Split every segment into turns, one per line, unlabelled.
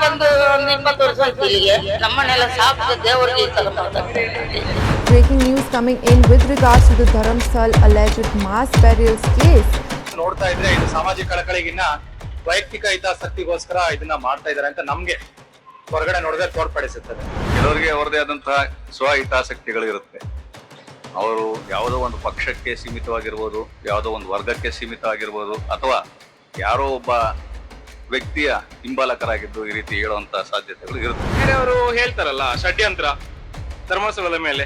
ಬಂದು ಒಂದು ಇಪ್ಪತ್ತು ವರ್ಷ ಆಯ್ತು ಇಲ್ಲಿಗೆ ನಮ್ಮನ್ನೆಲ್ಲ ಸಾಕು ದೇವರಿಗೆ ಈ ತರ ಮಾಡ್ತಾರೆ.
Breaking news coming in with regards to the Dharamsal alleged mass burials case.
ನೋಡ್ತಾ ಇದ್ರೆ ಇದು ಸಾಮಾಜಿಕ ಕಳಕಳಿಗಿನ್ನ ವೈಯಕ್ತಿಕ ಹಿತಾಸಕ್ತಿಗೋಸ್ಕರ ಇದನ್ನ ಮಾಡ್ತಾ ಇದಾರೆ ಅಂತ ನಮ್ಗೆ ಹೊರಗಡೆ ನೋಡಿದ್ರೆ ತೋರ್ಪಡಿಸುತ್ತದೆ
ಕೆಲವರಿಗೆ ಅವರದೇ ಆದಂತಹ ಸ್ವ ಹಿತಾಸಕ್ತಿಗಳು ಇರುತ್ತೆ ಅವರು ಯಾವುದೋ ಒಂದು ಪಕ್ಷಕ್ಕೆ ಸೀಮಿತವಾಗಿರ್ಬೋದು ಯಾವುದೋ ಒಂದು ವರ್ಗಕ್ಕೆ ಸೀಮಿತ ಆಗಿರ್ಬೋದು ಅಥವಾ ಯಾರೋ ಒಬ್ಬ ವ್ಯಕ್ತಿಯ ಹಿಂಬಾಲಕರಾಗಿದ್ದು ಈ ರೀತಿ ಹೇಳುವಂತ ಸಾಧ್ಯತೆಗಳು ಇರುತ್ತೆ.
ಅವರು ಹೇಳ್ತಾರಲ್ಲ ಷಡ್ಯಂತ್ರ ಧರ್ಮಸ್ಥಳದ ಮೇಲೆ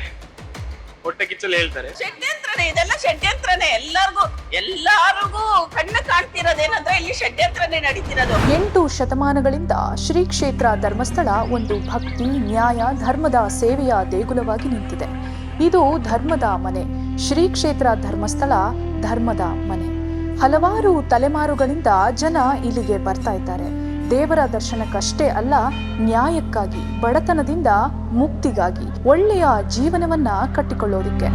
ಹೊಟ್ಟೆ ಕಿಚ್ಚಲ್ಲಿ ಹೇಳ್ತಾರೆ.
ಷಡ್ಯಂತ್ರನೇ ಇದೆಲ್ಲ ಷಡ್ಯಂತ್ರನೇ. ಎಲ್ಲರಿಗೂ ಎಲ್ಲರಿಗೂ ಕಣ್ಣು ಕಾಣ್ತಿರೋದೇನಂದ್ರೆ ಇಲ್ಲಿ ಷಡ್ಯಂತ್ರನೇ ನಡೀತಿರೋದು.
ಎಂಟು ಶತಮಾನಗಳಿಂದ ಶ್ರೀ ಕ್ಷೇತ್ರ ಧರ್ಮಸ್ಥಳ ಒಂದು ಭಕ್ತಿ ನ್ಯಾಯ ಧರ್ಮದ ಸೇವೆಯ ದೇಗುಲವಾಗಿ ನಿಂತಿದೆ. ಇದು ಧರ್ಮದ ಮನೆ. ಶ್ರೀ ಕ್ಷೇತ್ರ ಧರ್ಮಸ್ಥಳ ಧರ್ಮದ ಮನೆ. ಹಲವಾರು ತಲೆಮಾರುಗಳಿಂದ ಜನ ಇಲ್ಲಿಗೆ ಬರ್ತಾ ಇದ್ದಾರೆ. ದೇವರ ದರ್ಶನಕ್ಕಷ್ಟೇ ಅಲ್ಲ, ನ್ಯಾಯಕ್ಕಾಗಿ, ಬಡತನದಿಂದ ಮುಕ್ತಿಗಾಗಿ ಒಳ್ಳೆಯ ಜೀವನವನ್ನ ಕಟ್ಟಿಕೊಳ್ಳೋದಿಕ್ಕೆ.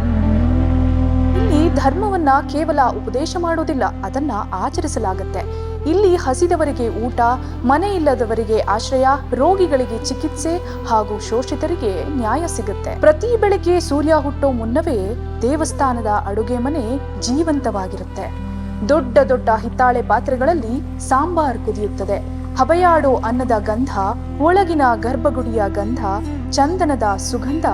ಇಲ್ಲಿ ಧರ್ಮವನ್ನ ಕೇವಲ ಉಪದೇಶ ಮಾಡೋದಿಲ್ಲ, ಅದನ್ನ ಆಚರಿಸಲಾಗತ್ತೆ. ಇಲ್ಲಿ ಹಸಿದವರಿಗೆ ಊಟ, ಮನೆ ಇಲ್ಲದವರಿಗೆ ಆಶ್ರಯ, ರೋಗಿಗಳಿಗೆ ಚಿಕಿತ್ಸೆ ಹಾಗೂ ಶೋಷಿತರಿಗೆ ನ್ಯಾಯ ಸಿಗುತ್ತೆ. ಪ್ರತಿ ಬೆಳಗ್ಗೆ ಸೂರ್ಯ ಹುಟ್ಟೋ ಮುನ್ನವೇ ದೇವಸ್ಥಾನದ ಅಡುಗೆ ಮನೆ ಜೀವಂತವಾಗಿರುತ್ತೆ. ದೊಡ್ಡ ದೊಡ್ಡ ಹಿತ್ತಾಳೆ ಪಾತ್ರೆಗಳಲ್ಲಿ ಸಾಂಬಾರ್ ಕುದಿಯುತ್ತದೆ. ಹಬೆಯಾಡು ಅನ್ನದ ಗಂಧ, ಒಳಗಿನ ಗರ್ಭಗುಡಿಯ ಗಂಧ, ಚಂದನದ ಸುಗಂಧ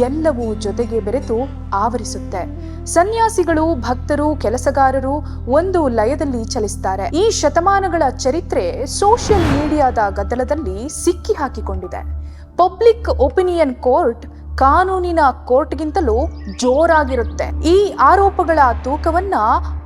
ಎಲ್ಲವೂ ಜೊತೆಗೆ ಬೆರೆತು ಆವರಿಸುತ್ತೆ. ಸನ್ಯಾಸಿಗಳು, ಭಕ್ತರು, ಕೆಲಸಗಾರರು ಒಂದು ಲಯದಲ್ಲಿ ಚಲಿಸ್ತಾರೆ. ಈ ಶತಮಾನಗಳ ಚರಿತ್ರೆ ಸೋಷಿಯಲ್ ಮೀಡಿಯಾದ ಗದ್ದಲದಲ್ಲಿ ಸಿಕ್ಕಿ ಹಾಕಿಕೊಂಡಿದೆ ಪಬ್ಲಿಕ್ ಒಪಿನಿಯನ್ ಕೋರ್ಟ್ ಕಾನೂನಿನ ಕೋರ್ಟ್ಗಿಂತಲೂ ಜೋರಾಗಿರುತ್ತೆ. ಈ ಆರೋಪಗಳ ತೂಕವನ್ನ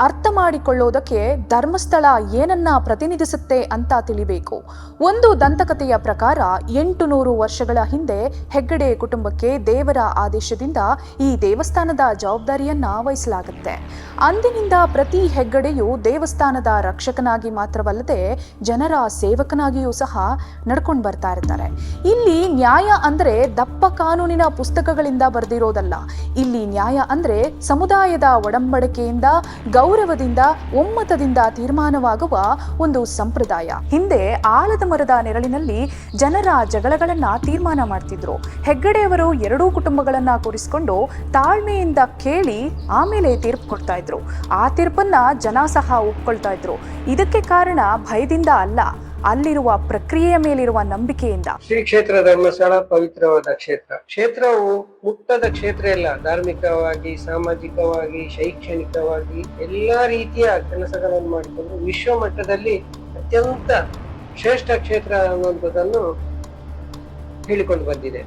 ಅರ್ಥ ಮಾಡಿಕೊಳ್ಳೋದಕ್ಕೆ ಧರ್ಮಸ್ಥಳ ಏನನ್ನ ಪ್ರತಿನಿಧಿಸುತ್ತೆ ಅಂತ ತಿಳಿಬೇಕು. ಒಂದು ದಂತಕಥೆಯ ಪ್ರಕಾರ ಎಂಟು ನೂರು ವರ್ಷಗಳ ಹಿಂದೆ ಹೆಗ್ಗಡೆ ಕುಟುಂಬಕ್ಕೆ ದೇವರ ಆದೇಶದಿಂದ ಈ ದೇವಸ್ಥಾನದ ಜವಾಬ್ದಾರಿಯನ್ನ ವಹಿಸಲಾಗುತ್ತೆ. ಅಂದಿನಿಂದ ಪ್ರತಿ ಹೆಗ್ಗಡೆಯು ದೇವಸ್ಥಾನದ ರಕ್ಷಕನಾಗಿ ಮಾತ್ರವಲ್ಲದೆ ಜನರ ಸೇವಕನಾಗಿಯೂ ಸಹ ನಡ್ಕೊಂಡು ಬರ್ತಾ ಇರ್ತಾರೆ. ಇಲ್ಲಿ ನ್ಯಾಯ ಅಂದ್ರೆ ದಪ್ಪ ಕಾನೂನಿನ ಪುಸ್ತಕಗಳಿಂದ ಬರೆದಿರೋದಲ್ಲ. ಇಲ್ಲಿ ನ್ಯಾಯ ಅಂದ್ರೆ ಸಮುದಾಯದ ಒಡಂಬಡಿಕೆಯಿಂದ, ಗೌರವದಿಂದ, ಒಮ್ಮತದಿಂದ ತೀರ್ಮಾನವಾಗುವ ಒಂದು ಸಂಪ್ರದಾಯ. ಹಿಂದೆ ಆಲದ ಮರದ ನೆರಳಿನಲ್ಲಿ ಜನರ ಜಗಳಗಳನ್ನ ತೀರ್ಮಾನ ಮಾಡ್ತಿದ್ರು. ಹೆಗ್ಗಡೆಯವರು ಎರಡೂ ಕುಟುಂಬಗಳನ್ನ ಕೂರಿಸಿಕೊಂಡು ತಾಳ್ಮೆಯಿಂದ ಕೇಳಿ ಆಮೇಲೆ ತೀರ್ಪು ಕೊಡ್ತಾ ಇದ್ರು. ಆ ತೀರ್ಪನ್ನ ಜನ ಸಹ ಒಪ್ಕೊಳ್ತಾ ಇದ್ರು. ಇದಕ್ಕೆ ಕಾರಣ ಭಯದಿಂದ ಅಲ್ಲ. ಅಲ್ಲಿರುವ ಪ್ರಕ್ರಿಯೆಯ ಮೇಲಿರುವ ನಂಬಿಕೆಯಿಂದ.
ಶ್ರೀ ಕ್ಷೇತ್ರ ಧರ್ಮಸ್ಥಳ ಪವಿತ್ರವಾದ ಕ್ಷೇತ್ರ. ಕ್ಷೇತ್ರವು ಮುಕ್ತದ ಕ್ಷೇತ್ರ ಇಲ್ಲ. ಧಾರ್ಮಿಕವಾಗಿ, ಸಾಮಾಜಿಕವಾಗಿ, ಶೈಕ್ಷಣಿಕವಾಗಿ ಎಲ್ಲಾ ರೀತಿಯ ಕೆಲಸಗಳನ್ನು ಮಾಡಿಕೊಂಡು ವಿಶ್ವ ಮಟ್ಟದಲ್ಲಿ ಅತ್ಯಂತ ಶ್ರೇಷ್ಠ ಕ್ಷೇತ್ರ ಅನ್ನುವಂಥದ್ದನ್ನು ಹೇಳಿಕೊಂಡು ಬಂದಿದೆ.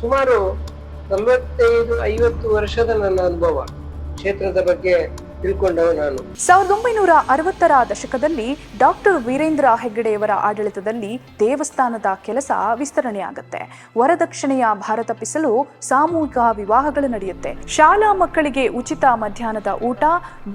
ಸುಮಾರು ನಲವತ್ತೈದು ಐವತ್ತು ವರ್ಷದ ನನ್ನ ಅನುಭವ ಕ್ಷೇತ್ರದ ಬಗ್ಗೆ
ಸಾವಿರದ ಒಂಬೈನೂರ ಅರವತ್ತರ ದಶಕದಲ್ಲಿ ಡಾಕ್ಟರ್ ವೀರೇಂದ್ರ ಹೆಗ್ಗಡೆಯವರ ಆಡಳಿತದಲ್ಲಿ ದೇವಸ್ಥಾನದ ಕೆಲಸ ವಿಸ್ತರಣೆಯಾಗುತ್ತೆ. ವರದಕ್ಷಿಣೆಯ ಭಾರ ತಪ್ಪಿಸಲು ಸಾಮೂಹಿಕ ವಿವಾಹಗಳು ನಡೆಯುತ್ತೆ. ಶಾಲಾ ಮಕ್ಕಳಿಗೆ ಉಚಿತ ಮಧ್ಯಾಹ್ನದ ಊಟ,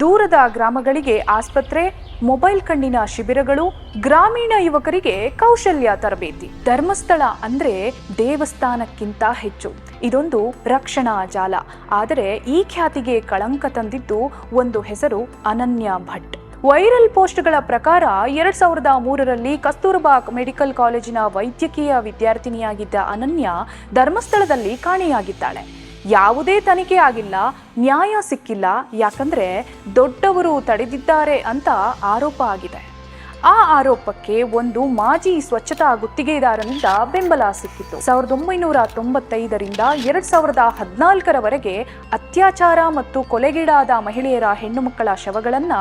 ದೂರದ ಗ್ರಾಮಗಳಿಗೆ ಆಸ್ಪತ್ರೆ, ಮೊಬೈಲ್ ಕಣ್ಣಿನ ಶಿಬಿರಗಳು, ಗ್ರಾಮೀಣ ಯುವಕರಿಗೆ ಕೌಶಲ್ಯ ತರಬೇತಿ. ಧರ್ಮಸ್ಥಳ ಅಂದ್ರೆ ದೇವಸ್ಥಾನಕ್ಕಿಂತ ಹೆಚ್ಚು. ಇದೊಂದು ರಕ್ಷಣಾ ಜಾಲ. ಆದರೆ ಈ ಖ್ಯಾತಿಗೆ ಕಳಂಕ ತಂದಿದ್ದು ಒಂದು ಹೆಸರು ಅನನ್ಯ ಭಟ್. ವೈರಲ್ ಪೋಸ್ಟ್ಗಳ ಪ್ರಕಾರ ಎರಡ್ ಸಾವಿರದ ಮೂರರಲ್ಲಿ ಕಸ್ತೂರ್ಬಾ ಮೆಡಿಕಲ್ ಕಾಲೇಜಿನ ವೈದ್ಯಕೀಯ ವಿದ್ಯಾರ್ಥಿನಿಯಾಗಿದ್ದ ಅನನ್ಯ ಧರ್ಮಸ್ಥಳದಲ್ಲಿ ಕಾಣೆಯಾಗಿದ್ದಾಳೆ. ಯಾವುದೇ ತನಿಖೆ ಆಗಿಲ್ಲ, ನ್ಯಾಯ ಸಿಕ್ಕಿಲ್ಲ, ಯಾಕಂದ್ರೆ ದೊಡ್ಡವರು ತಡೆದಿದ್ದಾರೆ ಅಂತ ಆರೋಪ ಆಗಿದೆ. ಆ ಆರೋಪಕ್ಕೆ ಒಂದು ಮಾಜಿ ಸ್ವಚ್ಛತಾ ಗುತ್ತಿಗೆದಾರನಿಂದ ಬೆಂಬಲ ಸಿಕ್ಕಿತ್ತು ಸಾವಿರದ ಒಂಬೈನೂರ ತೊಂಬತ್ತೈದರಿಂದ ಎರಡ್ ಸಾವಿರದ ಹದಿನಾಲ್ಕರವರೆಗೆ ಅತ್ಯಾಚಾರ ಮತ್ತು ಕೊಲೆಗೀಡಾದ ಮಹಿಳೆಯರ ಹೆಣ್ಣು ಮಕ್ಕಳ ಶವಗಳನ್ನ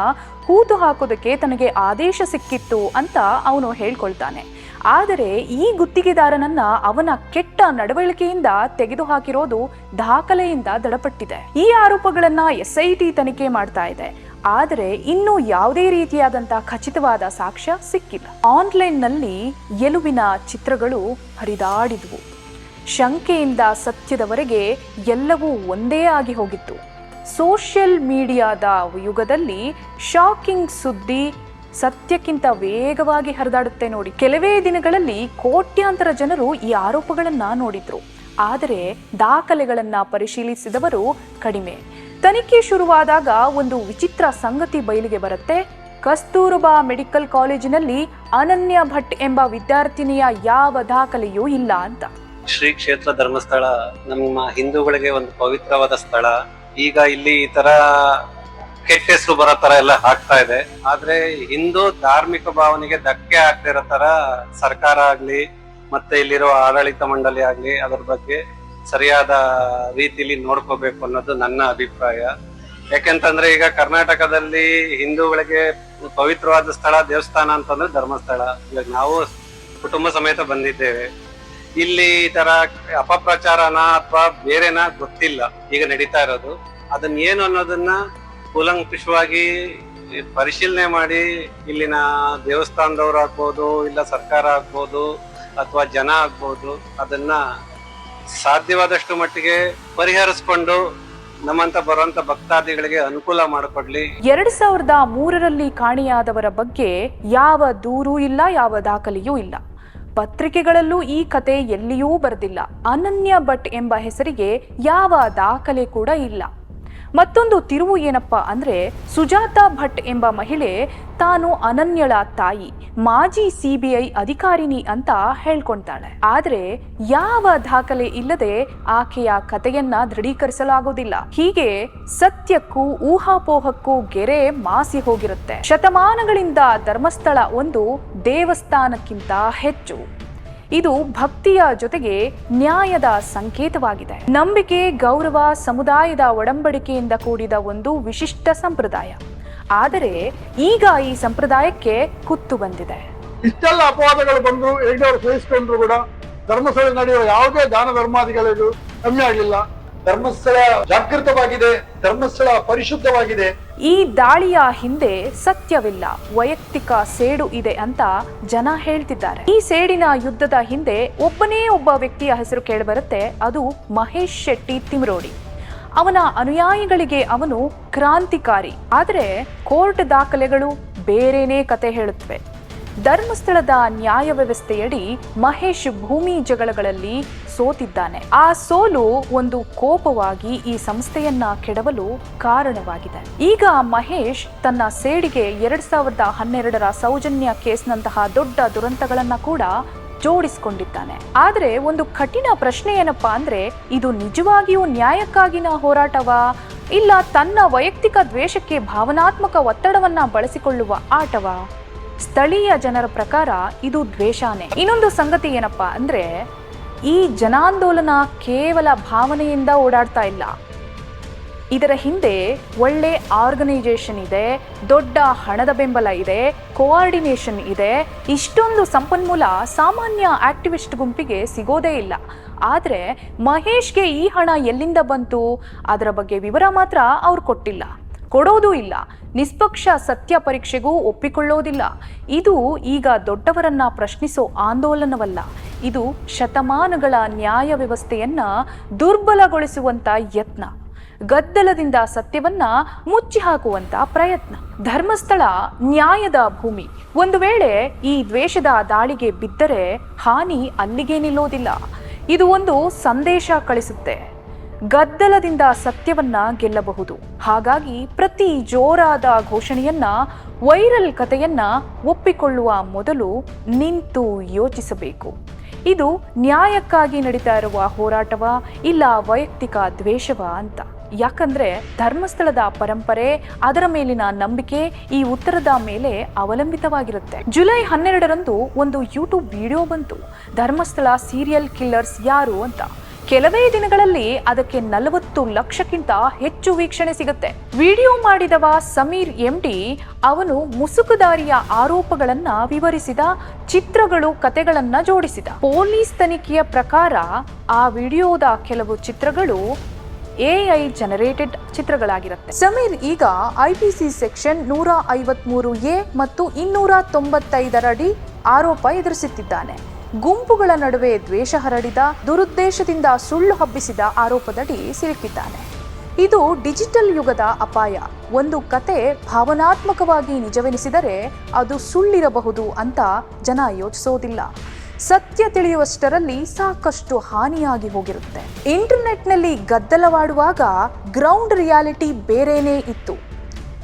ಹೂತು ಹಾಕೋದಕ್ಕೆ ತನಗೆ ಆದೇಶ ಸಿಕ್ಕಿತ್ತು ಅಂತ ಅವನು ಹೇಳ್ಕೊಳ್ತಾನೆ. ಆದರೆ ಈ ಗುತ್ತಿಗೆದಾರನನ್ನ ಅವನ ಕೆಟ್ಟ ನಡವಳಿಕೆಯಿಂದ ತೆಗೆದುಹಾಕಿರೋದು ದಾಖಲೆಯಿಂದ ದೃಢಪಟ್ಟಿದೆ ಈ ಆರೋಪಗಳನ್ನ ಎಸ್ಐಟಿ ತನಿಖೆ ಮಾಡ್ತಾ ಇದೆ. ಆದರೆ ಇನ್ನೂ ಯಾವುದೇ ರೀತಿಯಾದಂತಹ ಖಚಿತವಾದ ಸಾಕ್ಷ್ಯ ಸಿಕ್ಕಿಲ್ಲ. ಆನ್ಲೈನ್ನಲ್ಲಿ ಗೆಲುವಿನ ಚಿತ್ರಗಳು ಹರಿದಾಡಿದ್ವು. ಶಂಕೆಯಿಂದ ಸತ್ಯದವರೆಗೆ ಎಲ್ಲವೂ ಒಂದೇ ಆಗಿ ಹೋಗಿತ್ತು. ಸೋಷಿಯಲ್ ಮೀಡಿಯಾದ ಯುಗದಲ್ಲಿ ಶಾಕಿಂಗ್ ಸುದ್ದಿ ಸತ್ಯಕ್ಕಿಂತ ವೇಗವಾಗಿ ಹರಿದಾಡುತ್ತೆ ನೋಡಿ. ಕೆಲವೇ ದಿನಗಳಲ್ಲಿ ಕೋಟ್ಯಾಂತರ ಜನರು ಈ ಆರೋಪಗಳನ್ನ ನೋಡಿದ್ರು. ಆದರೆ ದಾಖಲೆಗಳನ್ನ ಪರಿಶೀಲಿಸಿದವರು ಕಡಿಮೆ. ತನಿಖೆ ಶುರುವಾದಾಗ ಒಂದು ವಿಚಿತ್ರ ಸಂಗತಿ ಬಯಲಿಗೆ ಬರುತ್ತೆ. ಕಸ್ತೂರಬಾ ಮೆಡಿಕಲ್ ಕಾಲೇಜಿನಲ್ಲಿ ಅನನ್ಯ ಭಟ್ ಎಂಬ ವಿದ್ಯಾರ್ಥಿನಿಯ ಯಾವ ದಾಖಲೆಯೂ ಇಲ್ಲ ಅಂತ.
ಶ್ರೀ ಕ್ಷೇತ್ರ ಧರ್ಮಸ್ಥಳ ನಮ್ಮ ಹಿಂದೂಗಳಿಗೆ ಒಂದು ಪವಿತ್ರವಾದ ಸ್ಥಳ. ಈಗ ಇಲ್ಲಿ ಈ ತರ ಕೆಟ್ಟ ಹೆಸರು ಬರೋ ತರ ಎಲ್ಲ ಆಗ್ತಾ ಇದೆ. ಆದ್ರೆ ಹಿಂದೂ ಧಾರ್ಮಿಕ ಭಾವನೆಗೆ ಧಕ್ಕೆ ಆಗ್ತಿರೋ ತರ ಸರ್ಕಾರ ಆಗ್ಲಿ, ಮತ್ತೆ ಇಲ್ಲಿರೋ ಆಡಳಿತ ಮಂಡಳಿ ಆಗ್ಲಿ, ಅದ್ರ ಬಗ್ಗೆ ಸರಿಯಾದ ರೀತಿಲಿ ನೋಡ್ಕೋಬೇಕು ಅನ್ನೋದು ನನ್ನ ಅಭಿಪ್ರಾಯ. ಯಾಕೆಂತಂದ್ರೆ ಈಗ ಕರ್ನಾಟಕದಲ್ಲಿ ಹಿಂದೂಗಳಿಗೆ ಪವಿತ್ರವಾದ ಸ್ಥಳ ದೇವಸ್ಥಾನ ಅಂತಂದ್ರೆ ಧರ್ಮಸ್ಥಳ. ಇವಾಗ ನಾವು ಕುಟುಂಬ ಸಮೇತ ಬಂದಿದ್ದೇವೆ. ಇಲ್ಲಿ ಈ ತರ ಅಪಪ್ರಚಾರನ ಅಥವಾ ಬೇರೆನ ಗೊತ್ತಿಲ್ಲ. ಈಗ ನಡೀತಾ ಇರೋದು. ಅದನ್ನ ಏನು ಅನ್ನೋದನ್ನ ಕೂಲಂಕುಷವಾಗಿ ಪರಿಶೀಲನೆ ಮಾಡಿ ಇಲ್ಲಿನ ದೇವಸ್ಥಾನದವ್ರು ಆಗ್ಬೋದು, ಇಲ್ಲ ಸರ್ಕಾರ ಆಗ್ಬೋದು, ಅಥವಾ ಜನ ಆಗ್ಬೋದು, ಅದನ್ನ ಸಾಧ್ಯವಾದಷ್ಟು ಮಟ್ಟಿಗೆ ಪರಿಹರಿಸ್ಕೊಂಡು ನಮ್ಮಂತ ಬರುವಂತ ಭಕ್ತಾದಿಗಳಿಗೆ ಅನುಕೂಲ ಮಾಡಿಕೊಡ್ಲಿ.
ಎರಡ್ ಸಾವಿರದ ಮೂರರಲ್ಲಿ ಕಾಣೆಯಾದವರ ಬಗ್ಗೆ ಯಾವ ದೂರೂ ಇಲ್ಲ, ಯಾವ ದಾಖಲೆಯೂ ಇಲ್ಲ. ಪತ್ರಿಕೆಗಳಲ್ಲೂ ಈ ಕತೆ ಎಲ್ಲಿಯೂ ಬರೆದಿಲ್ಲ. ಅನನ್ಯ ಭಟ್ ಎಂಬ ಹೆಸರಿಗೆ ಯಾವ ದಾಖಲೆ ಕೂಡ ಇಲ್ಲ. ಮತ್ತೊಂದು ತಿರುವು ಏನಪ್ಪ ಅಂದರೆ ಸುಜಾತಾ ಭಟ್ ಎಂಬ ಮಹಿಳೆ ತಾನು ಅನನ್ಯಳ ತಾಯಿ, ಮಾಜಿ ಸಿಬಿಐ ಅಧಿಕಾರಿನಿ ಅಂತ ಹೇಳ್ಕೊಂತಾಳೆ. ಆದರೆ ಯಾವ ದಾಖಲೆ ಇಲ್ಲದೆ ಆಕೆಯ ಕಥೆಯನ್ನ ದೃಢೀಕರಿಸಲಾಗುವುದಿಲ್ಲ. ಹೀಗೆ ಸತ್ಯಕ್ಕೂ ಊಹಾಪೋಹಕ್ಕೂ ಗೆರೆ ಮಾಸಿ ಹೋಗಿರುತ್ತೆ. ಶತಮಾನಗಳಿಂದ ಧರ್ಮಸ್ಥಳ ಒಂದು ದೇವಸ್ಥಾನಕ್ಕಿಂತ ಹೆಚ್ಚು. ಇದು ಭಕ್ತಿಯ ಜೊತೆಗೆ ನ್ಯಾಯದ ಸಂಕೇತವಾಗಿದೆ. ನಂಬಿಕೆ, ಗೌರವ, ಸಮುದಾಯದ ಒಡಂಬಡಿಕೆಯಿಂದ ಕೂಡಿದ ಒಂದು ವಿಶಿಷ್ಟ ಸಂಪ್ರದಾಯ. ಆದರೆ ಈಗ ಈ ಸಂಪ್ರದಾಯಕ್ಕೆ ಕುತ್ತು ಬಂದಿದೆ.
ಇಷ್ಟೆಲ್ಲ ಅಪವಾದಗಳು ಬಂದು ಸಹಿಸಿಕೊಂಡ್ರು ಕೂಡ ಧರ್ಮಸ್ಥಳ ನಡೆಯುವ ಯಾವುದೇ ದಾನ ಧರ್ಮಾದಿಗಳಿಗೂ ಕಮ್ಮಿ ಆಗಲಿಲ್ಲ ಧರ್ಮಸ್ಥಳ ಜಾಗೃತವಾಗಿದೆ, ಧರ್ಮಸ್ಥಳ ಪರಿಶುದ್ಧವಾಗಿದೆ.
ಈ ದಾಳಿಯ ಹಿಂದೆ ಸತ್ಯವಿಲ್ಲ, ವೈಯಕ್ತಿಕ ಸೇಡು ಇದೆ ಅಂತ ಜನ ಹೇಳ್ತಿದ್ದಾರೆ. ಈ ಸೇಡಿನ ಯುದ್ಧದ ಹಿಂದೆ ಒಬ್ಬನೇ ಒಬ್ಬ ವ್ಯಕ್ತಿಯ ಹೆಸರು ಕೇಳಿಬರುತ್ತೆ, ಅದು ಮಹೇಶ್ ಶೆಟ್ಟಿ ತಿಮ್ರೋಡಿ. ಅವನ ಅನುಯಾಯಿಗಳಿಗೆ ಅವನು ಕ್ರಾಂತಿಕಾರಿ. ಆದರೆ ಕೋರ್ಟ್ ದಾಖಲೆಗಳು ಬೇರೆನೇ ಕತೆ ಹೇಳುತ್ತವೆ. ಧರ್ಮಸ್ಥಳದ ನ್ಯಾಯ ವ್ಯವಸ್ಥೆಯಡಿ ಮಹೇಶ್ ಭೂಮಿ ಜಗಳಗಳಲ್ಲಿ ಸೋತಿದ್ದಾನೆ. ಆ ಸೋಲು ಒಂದು ಕೋಪವಾಗಿ ಈ ಸಂಸ್ಥೆಯನ್ನ ಕೆಡವಲು ಕಾರಣವಾಗಿದೆ. ಈಗ ಮಹೇಶ್ ತನ್ನ ಸೇಡಿಗೆ ಎರಡ್ ಸಾವಿರದ ಹನ್ನೆರಡರ ಸೌಜನ್ಯ ಕೇಸ್ನಂತಹ ದೊಡ್ಡ ದುರಂತಗಳನ್ನ ಕೂಡ ಜೋಡಿಸಿಕೊಂಡಿದ್ದಾನೆ. ಆದರೆ ಒಂದು ಕಠಿಣ ಪ್ರಶ್ನೆ ಏನಪ್ಪಾ ಅಂದ್ರೆ, ಇದು ನಿಜವಾಗಿಯೂ ನ್ಯಾಯಕ್ಕಾಗಿನ ಹೋರಾಟವಾ? ಇಲ್ಲ ತನ್ನ ವೈಯಕ್ತಿಕ ದ್ವೇಷಕ್ಕೆ ಭಾವನಾತ್ಮಕ ಒತ್ತಡವನ್ನ ಬಳಸಿಕೊಳ್ಳುವ ಆಟವಾ? ಸ್ಥಳೀಯ ಜನರ ಪ್ರಕಾರ ಇದು ದ್ವೇಷಾನೇ. ಇನ್ನೊಂದು ಸಂಗತಿ ಏನಪ್ಪ ಅಂದ್ರೆ, ಈ ಜನಾಂದೋಲನ ಕೇವಲ ಭಾವನೆಯಿಂದ ಓಡಾಡ್ತಾ ಇಲ್ಲ. ಇದರ ಹಿಂದೆ ಒಳ್ಳೆ ಆರ್ಗನೈಜೇಷನ್ ಇದೆ, ದೊಡ್ಡ ಹಣದ ಬೆಂಬಲ ಇದೆ ಕೋಆರ್ಡಿನೇಷನ್ ಇದೆ. ಇಷ್ಟೊಂದು ಸಂಪನ್ಮೂಲ ಸಾಮಾನ್ಯ ಆಕ್ಟಿವಿಸ್ಟ್ ಗುಂಪಿಗೆ ಸಿಗೋದೇ ಇಲ್ಲ. ಆದರೆ ಮಹೇಶ್ಗೆ ಈ ಹಣ ಎಲ್ಲಿಂದ ಬಂತು? ಅದರ ಬಗ್ಗೆ ವಿವರ ಮಾತ್ರ ಅವ್ರು ಕೊಟ್ಟಿಲ್ಲ. ಕೊಡೋದೂ ಇಲ್ಲ. ನಿಷ್ಪಕ್ಷ ಸತ್ಯ ಪರೀಕ್ಷೆಗೂ ಒಪ್ಪಿಕೊಳ್ಳೋದಿಲ್ಲ. ಇದು ಈಗ ದೊಡ್ಡವರನ್ನ ಪ್ರಶ್ನಿಸೋ ಆಂದೋಲನವಲ್ಲ. ಇದು ಶತಮಾನಗಳ ನ್ಯಾಯ ವ್ಯವಸ್ಥೆಯನ್ನ ದುರ್ಬಲಗೊಳಿಸುವಂತ ಯತ್ನ. ಗದ್ದಲದಿಂದ ಸತ್ಯವನ್ನ ಮುಚ್ಚಿ ಹಾಕುವಂತ ಪ್ರಯತ್ನ. ಧರ್ಮಸ್ಥಳ ನ್ಯಾಯದ ಭೂಮಿ. ಒಂದು ವೇಳೆ ಈ ದ್ವೇಷದ ದಾಳಿಗೆ ಬಿದ್ದರೆ ಹಾನಿ ಅಲ್ಲಿಗೆ ನಿಲ್ಲೋದಿಲ್ಲ. ಇದು ಒಂದು ಸಂದೇಶ ಕಳಿಸುತ್ತೆ. ಗದ್ದಲದಿಂದ ಸತ್ಯವನ್ನ ಗೆಲ್ಲಬಹುದು. ಹಾಗಾಗಿ ಪ್ರತಿ ಜೋರಾದ ಘೋಷಣೆಯನ್ನ, ವೈರಲ್ ಕಥೆಯನ್ನ ಒಪ್ಪಿಕೊಳ್ಳುವ ಮೊದಲು ನಿಂತು ಯೋಚಿಸಬೇಕು. ಇದು ನ್ಯಾಯಕ್ಕಾಗಿ ನಡೀತಾ ಇರುವ ಹೋರಾಟವ ಇಲ್ಲ ವೈಯಕ್ತಿಕ ದ್ವೇಷವ ಅಂತ. ಯಾಕಂದ್ರೆ ಧರ್ಮಸ್ಥಳದ ಪರಂಪರೆ, ಅದರ ಮೇಲಿನ ನಂಬಿಕೆ ಈ ಉತ್ತರದ ಮೇಲೆ ಅವಲಂಬಿತವಾಗಿರುತ್ತೆ. ಜುಲೈ ಹನ್ನೆರಡರಂದು ಒಂದು ಯೂಟ್ಯೂಬ್ ವಿಡಿಯೋ ಬಂತು. ಧರ್ಮಸ್ಥಳ ಸೀರಿಯಲ್ ಕಿಲ್ಲರ್ಸ್ ಯಾರು ಅಂತ. ಕೆಲವೇ ದಿನಗಳಲ್ಲಿ ಅದಕ್ಕೆ ನಲವತ್ತು ಲಕ್ಷಕ್ಕಿಂತ ಹೆಚ್ಚು ವೀಕ್ಷಣೆ ಸಿಗುತ್ತೆ. ವಿಡಿಯೋ ಮಾಡಿದವ ಸಮೀರ್ ಎಂಡಿ ಅವನು ಮುಸುಕುದಾರಿಯ ಆರೋಪಗಳನ್ನ ವಿವರಿಸಿದ, ಚಿತ್ರಗಳು, ಕತೆಗಳನ್ನ ಜೋಡಿಸಿದ. ಪೊಲೀಸ್ ತನಿಖೆಯ ಪ್ರಕಾರ ಆ ವಿಡಿಯೋದ ಕೆಲವು ಚಿತ್ರಗಳು ಎಐ ಜನರೇಟೆಡ್ ಚಿತ್ರಗಳಾಗಿರುತ್ತೆ. ಸಮೀರ್ ಈಗ ಐಪಿಸಿ ಸೆಕ್ಷನ್ ನೂರ ಐವತ್ಮೂರು ಎ ಮತ್ತು ಇನ್ನೂರ ತೊಂಬತ್ತೈದರಡಿ ಆರೋಪ ಎದುರಿಸುತ್ತಿದ್ದಾನೆ. ಗುಂಪುಗಳ ನಡುವೆ ದ್ವೇಷ ಹರಡಿದ ದುರುದ್ದೇಶದಿಂದ ಸುಳ್ಳು ಹಬ್ಬಿಸಿದ ಆರೋಪದಡಿ ಸಿಲುಕಿದ್ದಾನೆ. ಇದು ಡಿಜಿಟಲ್ ಯುಗದ ಅಪಾಯ. ಒಂದು ಕತೆ ಭಾವನಾತ್ಮಕವಾಗಿ ನಿಜವೆನಿಸಿದರೆ ಅದು ಸುಳ್ಳಿರಬಹುದು ಅಂತ ಜನ ಯೋಚಿಸೋದಿಲ್ಲ. ಸತ್ಯ ತಿಳಿಯುವಷ್ಟರಲ್ಲಿ ಸಾಕಷ್ಟು ಹಾನಿಯಾಗಿ ಹೋಗಿರುತ್ತೆ. ಇಂಟರ್ನೆಟ್ನಲ್ಲಿ ಗದ್ದಲವಾಡುವಾಗ ಗ್ರೌಂಡ್ ರಿಯಾಲಿಟಿ ಬೇರೆನೇ ಇತ್ತು.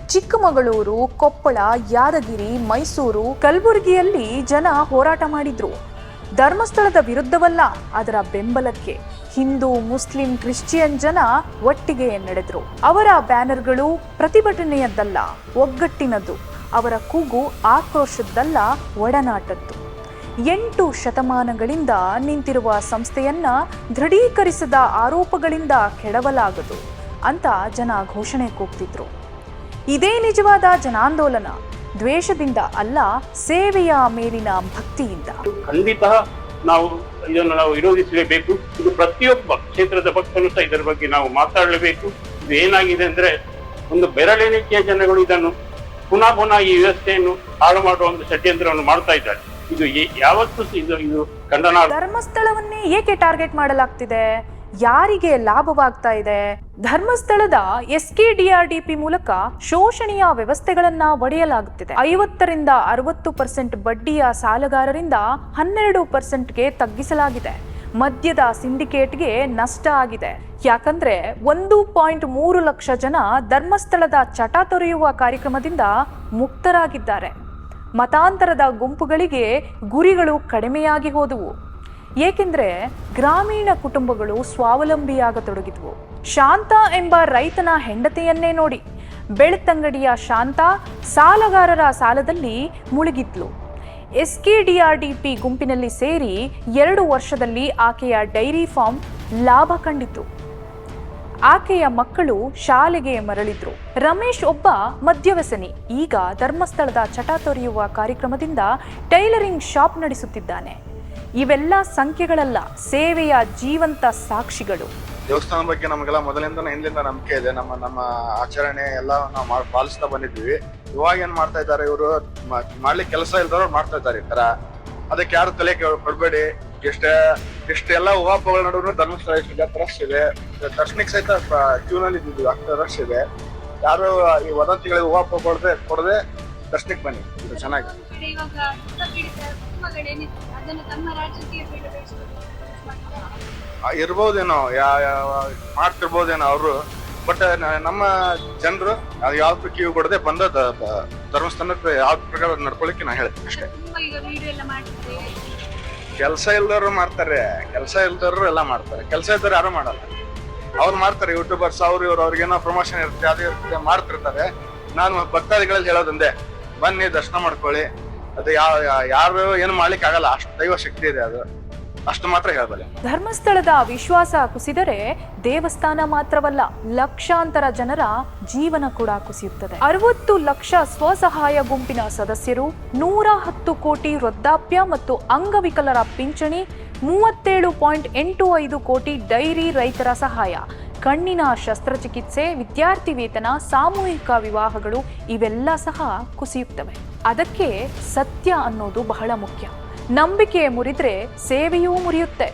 ಚಿಕ್ಕಮಗಳೂರು, ಕೊಪ್ಪಳ, ಯಾದಗಿರಿ, ಮೈಸೂರು, ಕಲಬುರಗಿಯಲ್ಲಿ ಜನ ಹೋರಾಟ ಮಾಡಿದ್ರು. ಧರ್ಮಸ್ಥಳದ ವಿರುದ್ಧವಲ್ಲ, ಅದರ ಬೆಂಬಲಕ್ಕೆ ಹಿಂದೂ, ಮುಸ್ಲಿಂ, ಕ್ರಿಶ್ಚಿಯನ್ ಜನ ಒಟ್ಟಿಗೆ ನಡೆದ್ರು. ಅವರ ಬ್ಯಾನರ್ಗಳು ಪ್ರತಿಭಟನೆಯದ್ದಲ್ಲ, ಒಗ್ಗಟ್ಟಿನದ್ದು. ಅವರ ಕೂಗು ಆಕ್ರೋಶದ್ದಲ್ಲ, ಒಡನಾಟದ್ದು. ಎಂಟು ಶತಮಾನಗಳಿಂದ ನಿಂತಿರುವ ಸಂಸ್ಥೆಯನ್ನ ದೃಢೀಕರಿಸದ ಆರೋಪಗಳಿಂದ ಕೆಡವಲಾಗದು ಅಂತ ಜನ ಘೋಷಣೆ ಕೂಗ್ತಿದ್ರು. ಇದೇ ನಿಜವಾದ ಜನಾಂದೋಲನ. ದ್ವೇಷದಿಂದ ಅಲ್ಲ ಸೇವೆಯ ಮೇಲಿನ ಭಕ್ತಿಯಿಂದ.
ಖಂಡಿತ ನಾವು ಇದನ್ನು ನಾವು ವಿರೋಧಿಸಲೇಬೇಕು. ಇದು ಪ್ರತಿಯೊಬ್ಬ ಕ್ಷೇತ್ರದ ಭಕ್ತನು ಸಹ ಇದರ ಬಗ್ಗೆ ನಾವು ಮಾತಾಡಲೇಬೇಕು. ಇದು ಏನಾಗಿದೆ ಅಂದ್ರೆ ಒಂದು ಬೆರಳೆಣಿಕೆಯ ಜನಗಳು ಇದನ್ನು ಪುನಃ ಪುನಃ ಈ ವ್ಯವಸ್ಥೆಯನ್ನು ಹಾಳು ಮಾಡುವ ಒಂದು ಷಡ್ಯಂತ್ರವನ್ನು ಮಾಡ್ತಾ ಇದ್ದಾರೆ. ಇದು ಯಾವತ್ತೂ ಇದು ಇದು ಖಂಡನ
ಧರ್ಮಸ್ಥಳವನ್ನೇ ಏಕೆ ಟಾರ್ಗೆಟ್ ಮಾಡಲಾಗ್ತಿದೆ? ಯಾರಿಗೆ ಲಾಭವಾಗ್ತಾ ಇದೆ? ಧರ್ಮಸ್ಥಳದ ಎಸ್ ಕೆ ಡಿಆರ್ಡಿಪಿ ಮೂಲಕ ಶೋಷಣೆಯ ವ್ಯವಸ್ಥೆಗಳನ್ನ ಒಡೆಯಲಾಗುತ್ತಿದೆ. ಐವತ್ತರಿಂದ ಅರವತ್ತು ಪರ್ಸೆಂಟ್ ಬಡ್ಡಿಯ ಸಾಲಗಾರರಿಂದ ಹನ್ನೆರಡು ಪರ್ಸೆಂಟ್ಗೆ ತಗ್ಗಿಸಲಾಗಿದೆ. ಮದ್ಯದ ಸಿಂಡಿಕೇಟ್ಗೆ ನಷ್ಟ ಆಗಿದೆ. ಯಾಕಂದ್ರೆ ಒಂದು ಪಾಯಿಂಟ್ ಮೂರು ಲಕ್ಷ ಜನ ಧರ್ಮಸ್ಥಳದ ಚಟ ತೊರೆಯುವ ಕಾರ್ಯಕ್ರಮದಿಂದ ಮುಕ್ತರಾಗಿದ್ದಾರೆ. ಮತಾಂತರದ ಗುಂಪುಗಳಿಗೆ ಗುರಿಗಳು ಕಡಿಮೆಯಾಗಿ ಹೋದವು. ಏಕೆಂದ್ರೆ ಗ್ರಾಮೀಣ ಕುಟುಂಬಗಳು ಸ್ವಾವಲಂಬಿಯಾಗತೊಡಗಿದ್ವು ಶಾಂತ ಎಂಬ ರೈತನ ಹೆಂಡತಿಯನ್ನೇ ನೋಡಿ ಬೆಳ್ತಂಗಡಿಯ ಶಾಂತ ಸಾಲಗಾರರ ಸಾಲದಲ್ಲಿ ಮುಳುಗಿದ್ಲು. ಎಸ್ ಕೆ ಗುಂಪಿನಲ್ಲಿ ಸೇರಿ ಎರಡು ವರ್ಷದಲ್ಲಿ ಆಕೆಯ ಡೈರಿ ಫಾರ್ಮ್ ಲಾಭ ಕಂಡಿತು ಆಕೆಯ ಮಕ್ಕಳು ಶಾಲೆಗೆ ಮರಳಿದ್ರು. ರಮೇಶ್ ಒಬ್ಬ ಮದ್ಯವ್ಯಸನಿ ಈಗ ಧರ್ಮಸ್ಥಳದ ಚಟ ತೊರೆಯುವ ಕಾರ್ಯಕ್ರಮದಿಂದ ಟೈಲರಿಂಗ್ ಶಾಪ್ ನಡೆಸುತ್ತಿದ್ದಾನೆ. ಇವೆಲ್ಲ ಸಂಖ್ಯೆಗಳಲ್ಲ ಸೇವೆಯ ಜೀವಂತ ಸಾಕ್ಷಿಗಳು.
ದೇವಸ್ಥಾನ ಬಗ್ಗೆ ನಮಗೆಲ್ಲ ಮೊದಲಿಂದ ಹಿಂದಿಂದ ನಂಬಿಕೆ ಇದೆ. ನಮ್ಮ ನಮ್ಮ ಆಚರಣೆ ಎಲ್ಲ ನಾವು ಮಾಡಿ ಪಾಲಿಸ್ತಾ ಬಂದಿದ್ವಿ. ಇವಾಗ ಏನ್ ಮಾಡ್ತಾ ಇದ್ದಾರೆ ಇವರು? ಮಾಡ್ಲಿಕ್ಕೆ ಕೆಲಸ ಇಲ್ದವ್ರು ಮಾಡ್ತಾ ಇದ್ದಾರೆ ಈ ತರ. ಅದಕ್ಕೆ ಯಾರು ತಲೆ ಕೆಳ್- ಕೊಡ್ಬೇಡಿ. ಎಷ್ಟೇ ಎಷ್ಟೆಲ್ಲ ಉಹಾಪಗಳ ನಡುವೆ ಧರ್ಮಸ್ಥಳ ಎಷ್ಟು ರಶ್ ಇದೆ. ದರ್ಶನಕ್ಕೆ ಸಹಿತ ಕ್ಯೂ ನಲ್ಲಿ ಇದ್ದಿದ್ವಿ ಅಷ್ಟು ರಶ್ ಇದೆ. ಯಾರು ಈ ವದಂತಿಗಳಿಗೆ ಉಹಾಪ ಕೊಡದೆ ಕೊಡದೆ ದರ್ಶನಕ್ಕೆ ಬನ್ನಿ. ಇದು ಚೆನ್ನಾಗಿ
ಅದನ್ನು ತಮ್ಮ ರಾಜಕೀಯ
ಇರ್ಬೋದೇನೋ ಮಾಡ್ತಿರ್ಬೋದೇನೋ ಅವರು. ಬಟ್ ನಮ್ಮ ಜನರು ಅದು ಯಾವ ಕ್ಯೂ ಕೊಡದೆ ಬಂದ ಧರ್ಮಸ್ಥಾನಕ್ಕೆ ಯಾವ ಪ್ರಕಾರ ನಡ್ಕೊಳಿಕ್ಕೆ ನಾ ಹೇಳ್ತೀನಿ ಅಷ್ಟೇ. ಕೆಲಸ ಇಲ್ದವ್ರು ಮಾಡ್ತಾರೆ ಕೆಲಸ ಇಲ್ದವ್ರು ಎಲ್ಲ ಮಾಡ್ತಾರೆ. ಕೆಲಸ ಇದ್ದವ್ರು ಯಾರು ಮಾಡಲ್ಲ. ಅವ್ರು ಮಾಡ್ತಾರೆ ಯೂಟ್ಯೂಬರ್ಸ್ ಅವ್ರು ಇವ್ರು ಅವ್ರಿಗೇನೋ ಪ್ರಮೋಷನ್ ಇರುತ್ತೆ ಅದೇ ಇರುತ್ತೆ ಮಾಡ್ತಿರ್ತಾರೆ. ನಾನು ಭಕ್ತಾದಿಗಳಲ್ಲಿ ಹೇಳೋದೊಂದೇ ಬನ್ನಿ ದರ್ಶನ ಮಾಡ್ಕೊಳ್ಳಿ. ಅದು ಯಾವ, ಯಾರು ಏನು ಮಾಡ್ಲಿಕ್ಕೆ ಆಗಲ್ಲ. ಅಷ್ಟು ದೈವ ಶಕ್ತಿ ಇದೆ ಅದು. ಅಷ್ಟು ಮಾತ್ರ ಹೇಳಬಲ್ಲೆ.
ಧರ್ಮಸ್ಥಳದ ವಿಶ್ವಾಸ ಕುಸಿದರೆ ದೇವಸ್ಥಾನ ಮಾತ್ರವಲ್ಲ, ಲಕ್ಷಾಂತರ ಜನರ ಜೀವನ ಕೂಡ ಕುಸಿಯುತ್ತದೆ. ಅರವತ್ತು ಲಕ್ಷ ಸ್ವಸಹಾಯ ಗುಂಪಿನ ಸದಸ್ಯರು, ನೂರ ಹತ್ತು ಕೋಟಿ ವೃದ್ಧಾಪ್ಯ ಮತ್ತು ಅಂಗವಿಕಲರ ಪಿಂಚಣಿ, ಮೂವತ್ತೇಳು ಪಾಯಿಂಟ್ ಎಂಟು ಐದು ಕೋಟಿ ಡೈರಿ ರೈತರ ಸಹಾಯ. ಕಣ್ಣಿನ ಶಸ್ತ್ರಚಿಕಿತ್ಸೆ ವಿದ್ಯಾರ್ಥಿ ವೇತನ ಸಾಮೂಹಿಕ ವಿವಾಹಗಳು ಇವೆಲ್ಲ ಸಹ ಕುಸಿಯುತ್ತವೆ. ಅದಕ್ಕೆ ಸತ್ಯ ಅನ್ನೋದು ಬಹಳ ಮುಖ್ಯ. ನಂಬಿಕೆ ಮುರಿದ್ರೆ ಸೇವೆಯೂ ಮುರಿಯುತ್ತೆ.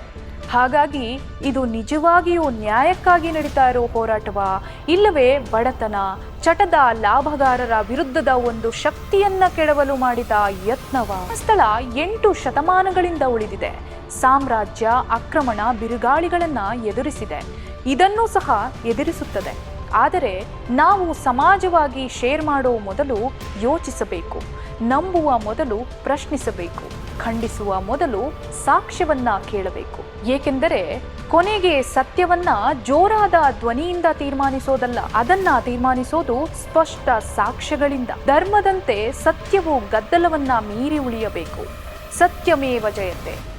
ಹಾಗಾಗಿ ಇದು ನಿಜವಾಗಿಯೂ ನ್ಯಾಯಕ್ಕಾಗಿ ನಡೀತಾ ಇರೋ ಹೋರಾಟವಾ? ಇಲ್ಲವೇ ಬಡತನ, ಚಟದ ಲಾಭಗಾರರ ವಿರುದ್ಧದ ಒಂದು ಶಕ್ತಿಯನ್ನ ಕೆಡವಲು ಮಾಡಿದ ಯತ್ನವ? ಸ್ಥಳ ಎಂಟು ಶತಮಾನಗಳಿಂದ ಉಳಿದಿದೆ. ಸಾಮ್ರಾಜ್ಯ ಆಕ್ರಮಣ ಬಿರುಗಾಳಿಗಳನ್ನ ಎದುರಿಸಿದೆ. ಇದನ್ನೂ ಸಹ ಎದುರಿಸುತ್ತದೆ. ಆದರೆ ನಾವು ಸಮಾಜವಾಗಿ ಶೇರ್ ಮಾಡೋ ಮೊದಲು ಯೋಚಿಸಬೇಕು. ನಂಬುವ ಮೊದಲು ಪ್ರಶ್ನಿಸಬೇಕು. ಖಂಡಿಸುವ ಮೊದಲು ಸಾಕ್ಷ್ಯವನ್ನ ಕೇಳಬೇಕು. ಏಕೆಂದರೆ ಕೊನೆಗೆ ಸತ್ಯವನ್ನ ಜೋರಾದ ಧ್ವನಿಯಿಂದ ತೀರ್ಮಾನಿಸೋದಲ್ಲ, ಅದನ್ನ ತೀರ್ಮಾನಿಸೋದು ಸ್ಪಷ್ಟ ಸಾಕ್ಷ್ಯಗಳಿಂದ. ಧರ್ಮದಂತೆ ಸತ್ಯವು ಗದ್ದಲವನ್ನ ಮೀರಿ ಉಳಿಯಬೇಕು. ಸತ್ಯಮೇವ ಜಯತೆ.